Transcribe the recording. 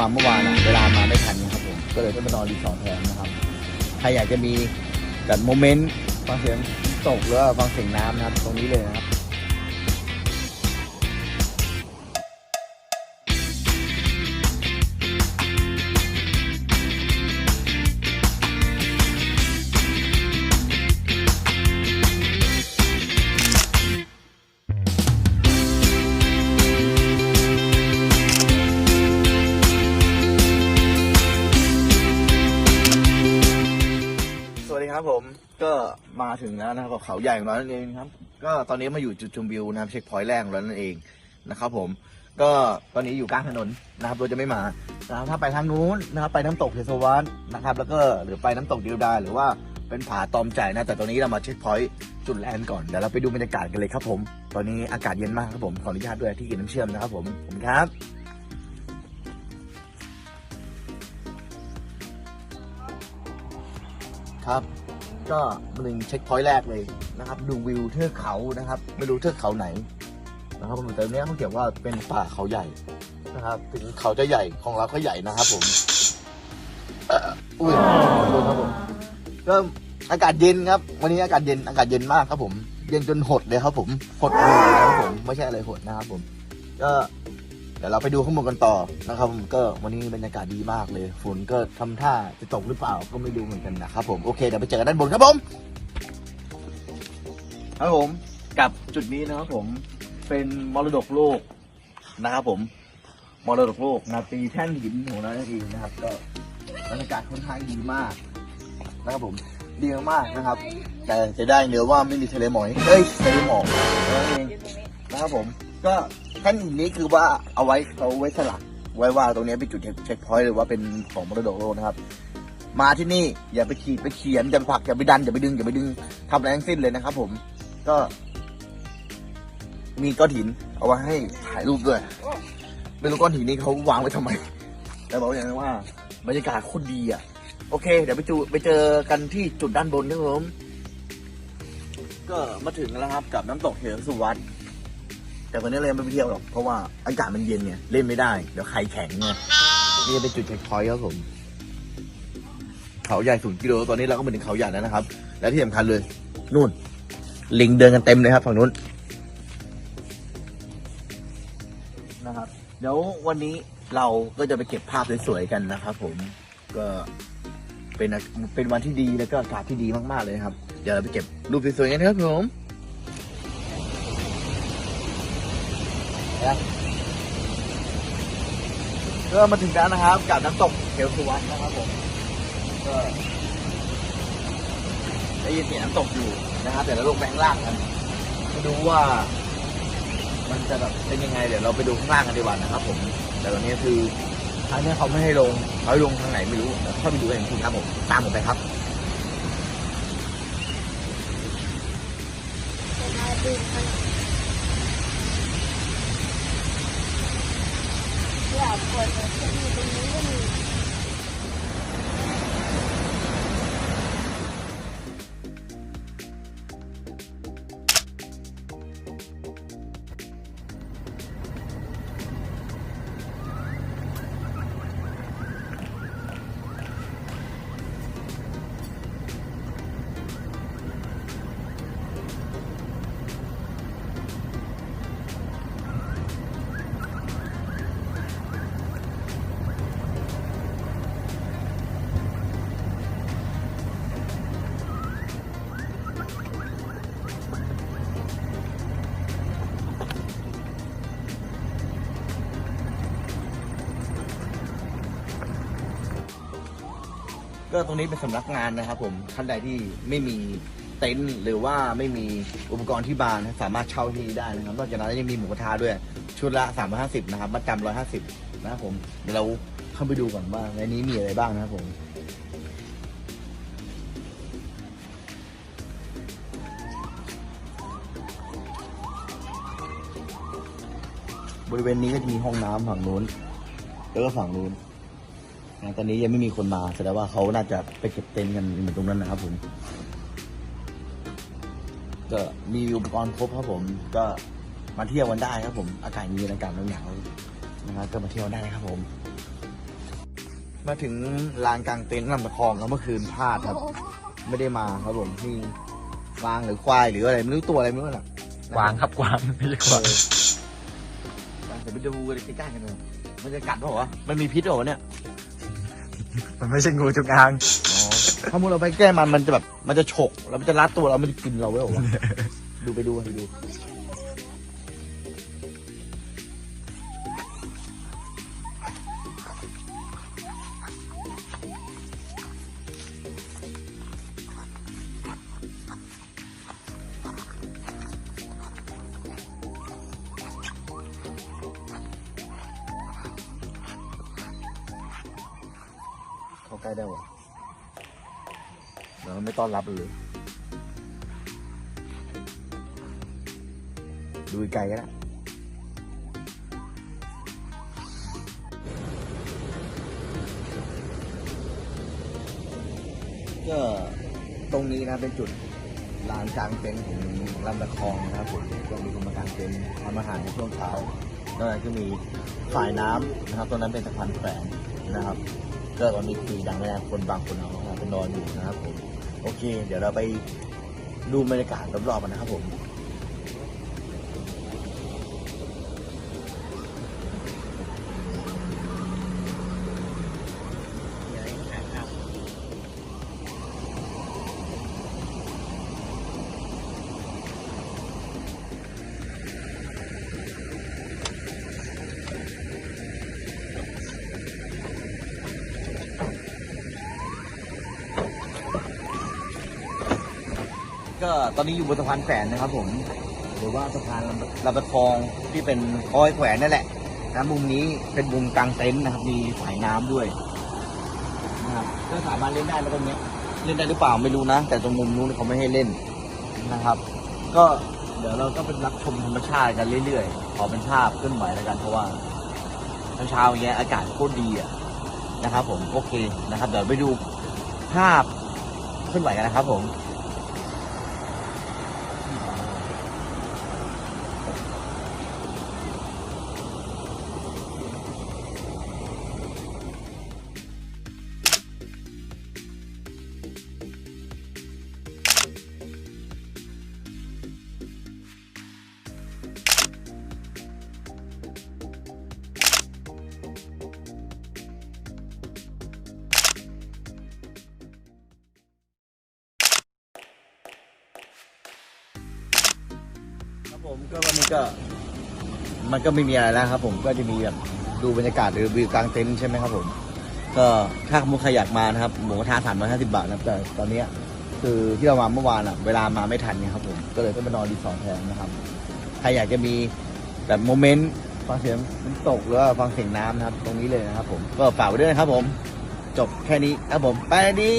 มาเมื่อวานอะเวลามาไม่ทันนะครับผมก็เลยต้องมานอนรีสอร์ทแทนนะครับใครอยากจะมีจัดโมเมนต์ฟังเสียงตกหรือฟังเสียงน้ำนะครับ ตรงนี้เลยนะครับ มาถึงแล้วนะครับกับเขาใหญ่ของเรานั่นเองครับ ก็ตอนนี้มาอยู่จุดชมวิวนะครับเช็คพอยต์แรกของเรานั่นเองนะครับผมก็ตอนนี้อยู่กลางถนนนะครับเราจะไม่มานะครับถ้าไปทางนู้นนะครับไปน้ำตกเทโซวานนะครับ แล้วก็หรือไปน้ำตกดิวดาหรือว่าเป็นผาตอมใจนะ แต่ตอนนี้เรามาเช็คพอยต์จุดแรกก่อนเดี๋ยวเราไปดูบรรยากาศกันเลยครับผม ตอนนี้อากาศเย็นมากครับผมขออนุญาตด้วยที่กินน้ำเชื่อมนะครับผมผมครับครับ ก็มาถึงเช็คพอยต์แรกเลยนะครับ ดูวิวเทือกเขานะครับ ไม่รู้เทือกเขาไหนนะครับผมแต่เนี้ยเขาเขียนว่าเป็นป่าเขาใหญ่นะครับ ถึงเขาจะใหญ่ของเราก็ใหญ่นะครับ ผมอุ้ยโทษครับผมก็อากาศเย็นครับ วันนี้อากาศเย็นอากาศเย็นมากครับผม เย็นจนหดเลยครับผมหดเลยครับผมไม่ใช่อะไรหดนะครับผม ก็ เดี๋ยวเราไปดูข้างบนกันต่อนะครับผมก็วันนี้บรรยากาศดีมากเลยฝนก็ทำท่าจะตกหรือเปล่าก็ไม่รู้เหมือนกันนะครับผมโอเคเดี๋ยวไปเจอกันด้านบนครับผมครับผมกับจุดนี้นะครับผมเป็นมรดกโลกนะครับผมมรดกโลกนาตีแท่นหินของเรานั่นเองนะครับ ก็บรรยากาศค่อนข้างดีมากนะครับผมดีมากนะครับ แต่จะได้เนื้อว่าไม่มีทะเลหมอยเฮ้ยทะเลหมอกนั่นเองนะครับผม ก็ท่นหินนี้คือว่าเอาไว้เขาไว้สลักไว้ว่าตรงนี้เป็นจุดเช็คพอยต์หรือว่าเป็นของมรดกโลกนะครับ มาที่นี่อย่าไปขีดไปเขียนอย่าไปผลักอย่าไปดันอย่าไปดึงอย่าไปดึงทำอะไรทั้งสิ้นเลยนะครับ ผมก็ มีก้อนหิน เอาไว้ให้ถ่ายรูปด้วยไม่รู้ก้อนหินนี้เขาวางไว้ทำไม แต่บอกอย่างนั้นว่าบรรยากาศโคตรดีอะ โอเค เดี๋ยวไปจูไปเจอกันที่จุดด้านบนนะครับผมก็มาถึงแล้วครับกับน้ำตกเหวสุวรรณ แต่วันนี้เรายังไม่ไปเที่ยวหรอก เพราะว่าอากาศมันเย็นไงเล่นไม่ได้ เดี๋ยวไข่แข็งไงนี่เป็นจุดเช็คพอยต์ครับผม เขาใหญ่ศูนย์กิโลตอนนี้เราก็มาถึงเขาใหญ่แล้วนะครับ และที่สำคัญเลย นู่น ลิงเดินกันเต็มเลยครับฝั่งนู้นนะครับ เดี๋ยววันนี้เราก็จะไปเก็บภาพสวยๆกันนะครับผม ก็เป็นเป็นวันที่ดีแล้วก็อากาศที่ดีมากๆเลยนะครับ เดี๋ยวเราไปเก็บรูปสวยๆกันนะครับผม ก็มาถึงแล้วนะครับ กับน้ำตกเขวสุวรรณนะครับผมก็ได้ยินเสียงน้ำตกอยู่นะครับเดี๋ยวเราลงไปข้างล่างกันมาดูว่า มันจะแบบเป็นยังไงเดี๋ยวเราไปดูข้างล่างกันดีกว่านะครับ ผม แต่ตอนนี้คือทางนี้เขาไม่ให้ลงเขาให้ลงทางไหนไม่รู้เดี๋ยวเข้าไปดูเองคุณครับผมตามผมไปครับอยากปวดหัวที่อยู่ตรง นี้ก็ ก็ตรงนี้เป็นสำนักงานนะครับ ผมท่านใดที่ไม่มีเต็นท์หรือว่าไม่มีอุปกรณ์ที่บ้านนะสามารถเช่าที่นี่ได้นะครับนอกจากนั้นยังมีหมูกระทะด้วยชุดละ 350 นะครับมัดจำ150 นะครับผมเดี๋ยวเราเข้าไปดูก่อนว่าในนี้มีอะไรบ้างนะครับผมบริเวณนี้ก็จะมีห้องน้ำฝั่งนู้น แล้วก็ฝั่งนู้น ตอนนี้ยังไม่มีคนมาแสดงว่าเขาน่าจะไปเก็บเต็นท์กันอยู่ตรงนั้นนะครับผมก็มีอุปกรณ์ครบครับผม ก็มาเที่ยวกันได้ครับผม อากาศเย็นอากาศหนาวๆนะครับก็มาเที่ยวได้นะครับผม มาถึงลานกลางเต็นท์ลำตะคองแล้วเมื่อคืนพลาดครับ ไม่ได้มาครับผมที่วางหรือควายหรืออะไรไม่รู้ตัวอะไรไม่รู้น่ะกวางครับกวางไม่ใช่กวางเออเดี๋ยวไปดูกันใกล้ๆกันเลยมันจะกัดเปล่าวะมันมีพิษเหรอวะเนี่ย มันไม่ใช่งูจงอางอ๋อถ้ามุดเราไปแก้มันมันจะแบบมันจะฉกแล้วมันจะรัดตัวเรา มันจะกินเราไว้หรอวะดูไปดูไปดู ใกล้ได้วะเดี๋ยวมันไม่ต้อนรับเลย ดูไกลก็ได้ก็ตรงนี้นะเป็นจุดลานกลางเต็นท์ของลำตะคองนะครับผมก็มีคนมากางเต็นท์ทำอาหารในช่วงเช้านอกจากก็มีฝ่ายน้ำนะครับตรงนั้นเป็นสะพานแขวนนะครับ ก็ตอนนี้คือดังแล้วคนบางคนเอาไปนอนอยู่นะครับผมโอเค เดี๋ยวเราไปดูบรรยากาศรอบๆกันนะครับผม ก็ตอนนี้อยู่บนสะพานแขวนนะครับ ผมหรือว่าสะพานลำตะคองที่เป็นคอยแขวนนั่นแหละนะมุมนี้เป็นมุมกลางเต็นท์นะครับ มีฝายน้ำด้วยนะครับก็สามารถเล่นได้แล้วตรงนี้เล่นได้หรือเปล่าไม่รู้นะ แต่ตรงมุมนู้นเขาไม่ให้เล่นนะครับ ก็เดี๋ยวเราก็เป็นรับชมธรรมชาติกันเรื่อยๆขอเป็นภาพเคลื่อนไหวแล้วกันเพราะว่าเช้าๆอย่างเงี้ยอากาศโคตรดีอะนะครับ ผมโอเคนะครับ เดี๋ยวไปดูภาพเคลื่อนไหวกันนะครับ ผม ครับผมก็วันนี้ก็มันก็ไม่มีอะไรแล้วครับ ผมก็จะมีแบบดูบรรยากาศหรือวิวกลางเต็นท์ใช่ไหมครับผม ก็ถ้าสมมุติใครอยากมานะครับหมูกระทะสามร้อยห้าสิบบาทนะครับแต่ตอนเนี้ยคือที่เรามาเมื่อวานอะเวลามาไม่ทันไงครับผมก็เลยต้องมานอนรีสอร์ทแทนนะครับใครอยากจะมีแบบโมเมนต์ฟังเสียงน้ำตกหรือว่าฟังเสียงน้ำนะครับ ตรงนี้เลยนะครับ ผมก็ฝากไว้ด้วยนะครับผม จบแค่นี้ครับผมไปดี